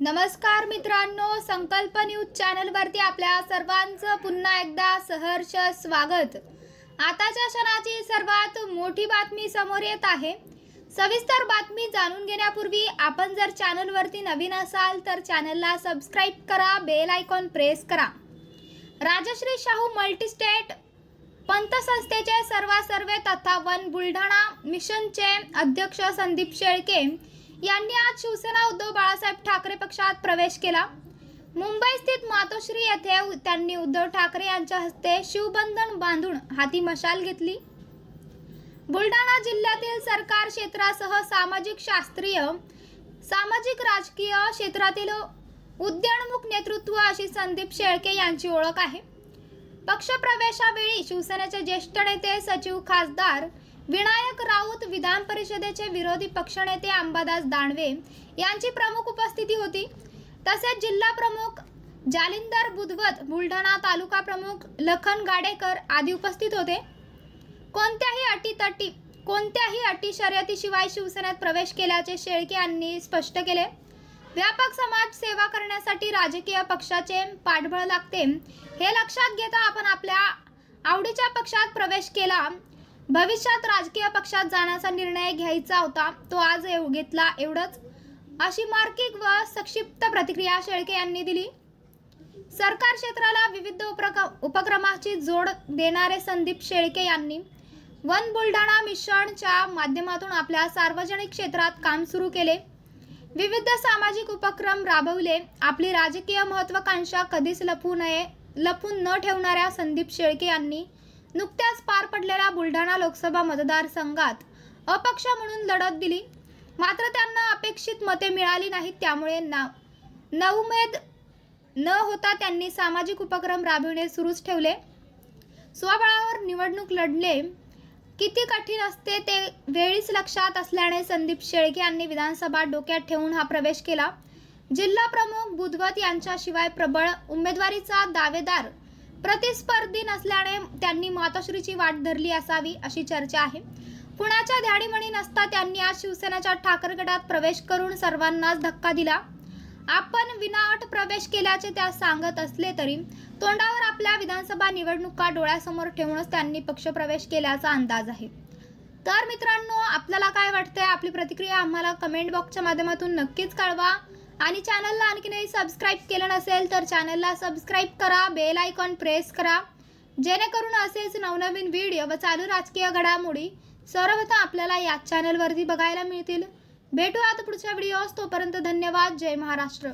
नमस्कार मित्रांनो संकल्प न्यूज चॅनलवरती आपल्या सर्वांचं पुन्हा एकदा सहर्ष स्वागत. आताच्या क्षणाची सर्वात मोठी बातमी समोर येत आहे. सविस्तर बातमी जाणून घेण्यापूर्वी आपण जर चॅनलवरती नवीन असाल तर चॅनलला सबस्क्राईब करा बेल आयकॉन प्रेस करा. राजश्री शाहू मल्टीस्टेट पंतसंस्थेचे सर्वा सर्वे तथा वन बुलढाणा मिशनचे अध्यक्ष संदीप शेळके यांनी आज शिवसेना उद्धव बाळासाहेब ठाकरे पक्षात प्रवेश केला. मुंबई स्थित मातोश्री येथे त्यांनी उद्धव ठाकरे यांच्या हस्ते शिवबंधन बांधून हाती मशाल घेतली. बुलढाणा जिल्ह्यातील सरकार क्षेत्रासह सामाजिक शास्त्रीय सामाजिक राजकीय क्षेत्रातील उद्यानमुख नेतृत्व अशी संदीप शेळके यांची ओळख आहे. पक्षप्रवेशावेळी शिवसेनेचे ज्येष्ठ नेते सचिव खासदार विनायक राऊत विधान परिषदेचे विरोधी पक्षनेते अंबादास दानवे यांची प्रमुख उपस्थिती होती. तसेच जिल्हा प्रमुख जालिंदर बुधवत बुलढाणा तालुका प्रमुख लखन गाडेकर आदी उपस्थित होते. कोणत्याही अटीतटी कोणत्याही अटी शर्यतीशिवाय शिवसेनेत प्रवेश केल्याचे शेळके यांनी स्पष्ट केले. व्यापक समाज सेवा करण्यासाठी राजकीय पक्षाचे पाठबळ लागते. हे लक्षात घेता आपण आपल्या आवडीच्या पक्षात प्रवेश केला. भविष्यात राजकीय पक्षात जाण्याचा निर्णय घ्यायचा होता तो आज घेतला एवढंच. अशी मार्किक व संक्षिप्त प्रतिक्रिया शेळके यांनी दिली. सरकार क्षेत्राला विविध उपक्रम उपक्रमाची जोड देणारे संदीप शेळके यांनी वन बुलढाणा मिशनच्या माध्यमातून आपल्या सार्वजनिक क्षेत्रात काम सुरू केले. विविध सामाजिक उपक्रम राबवले. आपली राजकीय महत्वाकांक्षा कधीच लपू नये लपून न ठेवणाऱ्या संदीप शेळके यांनी नुकत्याच पार पडलेल्या बुलढाणा लोकसभा मतदारसंघात अपक्ष म्हणून लढत दिली. मात्र त्यांना अपेक्षित मते मिळाली नाहीत त्यामुळे ना नवमेद न होता त्यांनी सामाजिक उपक्रम राबविणे सुरूच ठेवले. स्वबळावर निवडणूक लढले. किती कठीण असते ते वेळीच लक्षात असल्याने संदीप शेळके यांनी विधानसभा डोक्यात ठेवून हा प्रवेश केला. जिल्हा प्रमुख बुधवत यांच्याशिवाय प्रबळ उमेदवारीचा दावेदार प्रतिस्पर्धी नसल्याने त्यांनी मातोश्रीची वाट धरली असावी अशी चर्चा आहे. पुण्याच्या ध्याडीमणी नसता त्यांनी आज शिवसेनेच्या ठाकर गटात प्रवेश करून सर्वांनाच धक्का दिला. आपण विनाअट प्रवेश केल्याचे त्या सांगत असले तरी तोंडावर आपल्या विधानसभा निवडणुका डोळ्यासमोर ठेवूनच त्यांनी पक्षप्रवेश केल्याचा अंदाज आहे. तर मित्रांनो आपल्याला काय वाटतंय? आपली प्रतिक्रिया आम्हाला कमेंट बॉक्सच्या माध्यमातून नक्कीच कळवा. आणि चॅनलला आणखीनही सबस्क्राईब केलं नसेल तर चॅनलला सबस्क्राईब करा बेल आयकॉन प्रेस करा. जेणेकरून असेच नवनवीन व्हिडिओ व चालू राजकीय घडामोडी सर्वप्रथम आपल्याला याच चॅनलवरती बघायला मिळतील. भेटूयात पुढच्या व्हिडिओज तोपर्यंत धन्यवाद. जय महाराष्ट्र.